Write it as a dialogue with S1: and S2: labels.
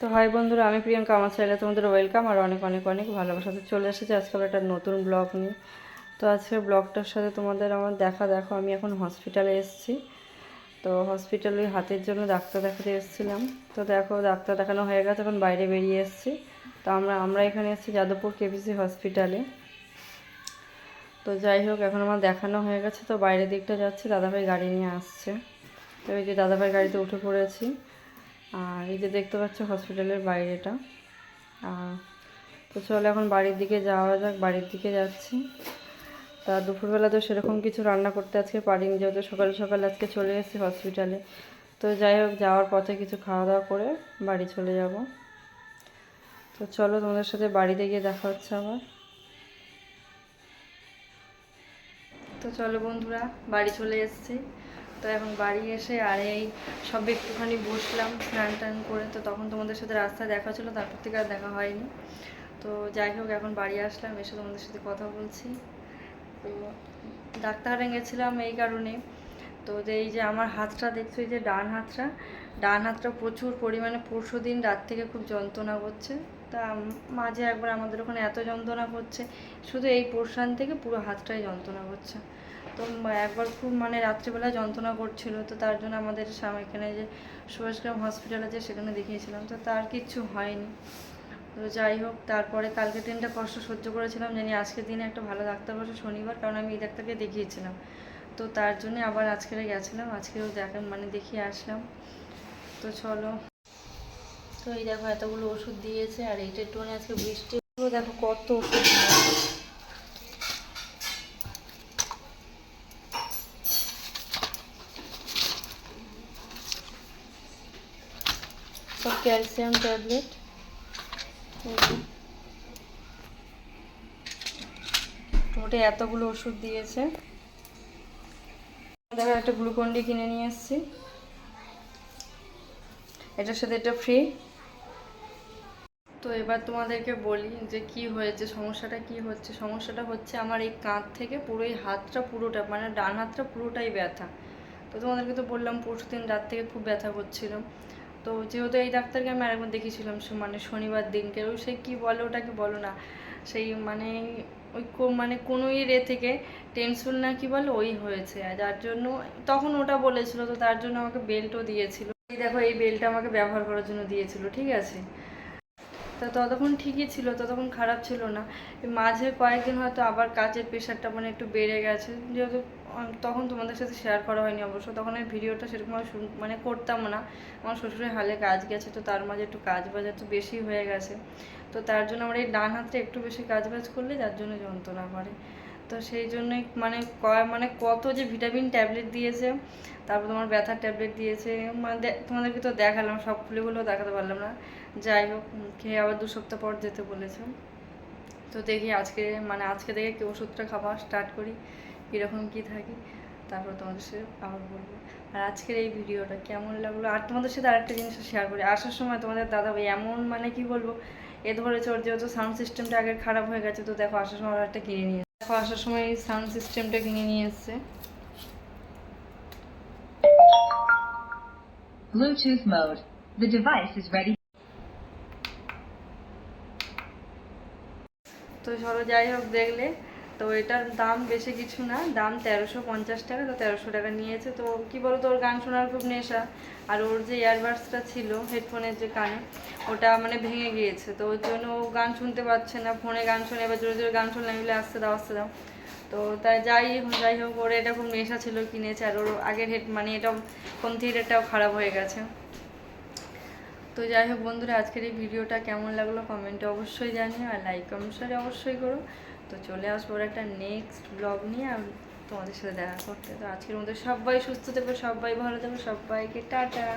S1: তো হাই বন্ধুরা, আমি প্রিয়াঙ্কা, আমার চ্যানেলে তোমাদের ওয়েলকাম আর অনেক অনেক অনেক ভালোবাসাতে চলে এসেছি আজকাল একটা নতুন ব্লগ নিয়ে। তো আজকের ব্লগটার সাথে তোমাদের আমার দেখা, দেখো, আমি এখন হসপিটালে এসেছি। তো হসপিটালে হাতের জন্য ডাক্তার দেখাতে এসেছিলাম। তো দেখো, ডাক্তার দেখানো হয়ে গেছে, এখন বাইরে বেরিয়ে এসেছি। তো আমরা আমরা এখানে এসেছি যাদবপুর কেপিসি হসপিটালে তো যাই হোক, এখন আমার দেখানো হয়ে গেছে। তো বাইরের দিকটা যাচ্ছে, দাদাভাই গাড়ি নিয়ে আসছে। তো ওই যে দাদাভাই গাড়িতে উঠে পড়েছি। আর এই যে দেখতে পাচ্ছ হসপিটালের বাইরেটা। আর তো চলো এখন বাড়ির দিকে যাওয়া যাক, বাড়ির দিকে যাচ্ছি। তা দুপুরবেলা তো সেরকম কিছু রান্না করতে আজকে পারিনি, যেহেতু সকাল সকাল আজকে চলে এসেছি হসপিটালে তো যাই হোক, যাওয়ার পথে কিছু খাওয়া দাওয়া করে বাড়ি চলে যাব। তো চলো তোমাদের সাথে বাড়িতে গিয়ে দেখা হচ্ছে আবার। তো চলো বন্ধুরা, বাড়ি চলে এসেছি। তো এখন বাড়ি এসে আর এই সব একটুখানি বসলাম, স্নান টান করে। তো তখন তোমাদের সাথে রাস্তায় দেখা ছিল, তারপর থেকে আর দেখা হয়নি। তো যাই হোক, এখন বাড়ি আসলাম, এসে তোমাদের সাথে কথা বলছি। তো ডাক্তারে গেছিলাম এই কারণে। তো যে এই যে আমার হাতটা, দেখছ এই যে ডান হাতটা? ডান হাতটা প্রচুর পরিমাণে পরশু দিন রাত থেকে খুব যন্ত্রণা করছে। তা মাঝে একবার আমাদের ওখানে এত যন্ত্রণা করছে, শুধু এই পোর্শান থেকে পুরো হাতটাই যন্ত্রণা করছে। তো একবার খুব মানে রাত্রিবেলা যন্ত্রণা করছিল, তো তার জন্য আমাদের এখানে যে সুভাষগ্রাম হসপিটাল আছে সেখানে দেখিয়েছিলাম, তো তার কিচ্ছু হয়নি। তো যাই হোক, তারপরে কালকে দিনটা কষ্ট সহ্য করেছিলাম, জানি আজকের দিনে একটা ভালো ডাক্তার বসে শনিবার, কারণ আমি এই ডাক্তারকে দেখিয়েছিলাম। তো তার জন্য আবার আজকেরে গেছিলাম, আজকেও দেখেন মানে দেখিয়ে আসলাম। তো চলো। তো এই দেখো এতগুলো ওষুধ দিয়েছে, আর এইটা একটু আজকে বৃষ্টি, দেখো কত ওষুধ। সব ক্যালসিয়াম ট্যাবলেট মোটে এতগুলো ওষুধ দিয়েছে। দেখো একটা গ্লুকন ডি কিনে নিয়ে এসেছি এটার সাথে এটা ফ্রি তো এবার তোমাদেরকে বলি যে কি হয়েছে, সমস্যাটা কি হচ্ছে? সমস্যাটা হচ্ছে আমার এই কাঁধ থেকে পুরো এই হাতটা পুরোটা মানে ডান হাতটা পুরোটাই ব্যথা। তো তোমাদেরকে তো বললাম পরশু দিন রাত থেকে খুব ব্যথা করছিল। তো যেহেতু এই ডাক্তারকে আমি আরেকবার দেখিয়েছিলাম মানে শনিবার দিনকে ওই সে কী বলে ওটাকে বলো না। সেই মানে ওই মানে কোনো রে থেকে টেনশন না কি বলে ওই হয়েছে। যার জন্য তখন ওটা বলেছিল, তো তার জন্য আমাকে বেল্টও দিয়েছিল। এই দেখো, এই বেল্টটা আমাকে ব্যবহার করার জন্য দিয়েছিল, ঠিক আছে? তা ততক্ষণ ঠিকই ছিল, ততক্ষণ খারাপ ছিল না। মাঝে কয়েকদিন হয়তো আবার কাজের প্রেশারটা মানে একটু বেড়ে গেছে। যেহেতু তখন তোমাদের সাথে শেয়ার করা হয়নি অবশ্য। তখন আমি ভিডিওটা সেরকম মানে করতাম না। আমার শ্বশুরের হালে কাজ গেছে, তো তার মাঝে একটু কাজ বাজ একটু বেশি হয়ে গেছে। তো তার জন্য আমার এই ডান হাতটা একটু বেশি কাজ বাজ করলে যার জন্য যন্ত্রণা করে। তো সেই জন্যই মানে মানে কত যে ভিটামিন ট্যাবলেট দিয়েছে, তারপর তোমার ব্যথার ট্যাবলেট দিয়েছে মানে তোমাদেরকে তো দেখালাম, সব খুলেগুলো দেখাতে পারলাম না। যাই হোক খেয়ে আবার দু সপ্তাহ পর যেতে বলেছে। তো দেখি আজকে মানে আজকে থেকে কি ওষুধটা খাওয়া স্টার্ট করি। কীরকম কী থাকি তারপর তোমাদের সাথে আবার বলব। আর আজকের এই ভিডিওটা কেমন লাগল? আর তোমাদের সাথে আরেকটা জিনিস শেয়ার করি। আসার সময় তোমাদের দাদা ভাই এমন মানে কি বলব? এ ধরেছে ওর যেহেতু সাউন্ড সিস্টেমটা আগে খারাপ হয়ে গেছে তো দেখো আসার সময় একটা কিনে নিয়ে দেখো আসার সময় এই সাউন্ড সিস্টেমটা কিনে নিয়ে এসছে।
S2: Bluetooth mode. The device is ready.
S1: তো চলো যাই হোক দেখলে। তো এটার দাম বেশি কিছু না, দাম তেরোশো পঞ্চাশ টাকা, তো তেরোশো টাকা নিয়েছে। তো কি বলতো, ওর গান শোনার খুব নেশা। আর ওর যে ইয়ারবাডসটা ছিল হেডফোনের যে কানে, ওটা মানে ভেঙে গিয়েছে। তো ওর জন্য ও গান শুনতে পাচ্ছে না, ফোনে গান শুনে, এবার জোরে জোরে গান শুনলে আমি বলি, আসতে দাও আসতে দাও। তো তাই যাই যাই হোক, ওর এটা খুব নেশা ছিল, কিনেছে। আর ওর আগের হেড মানে এটা হোম থিয়েটারটাও খারাপ হয়ে গেছে। তো যাই হোক, বন্ধুরা, আজকের এই ভিডিওটা কেমন লাগল কমেন্টে অবশ্যই জানিও, আর লাইক কমেন্ট অবশ্যই করো। তো চলে আসব ওর একটা নেক্সট ব্লগ নিয়ে, আমি তোমাদের সাথে দেখা করতে। তো আজকের মধ্যে সবাই সুস্থ থাকবে সবাই ভালো থাকবে সবাইকে টাটা।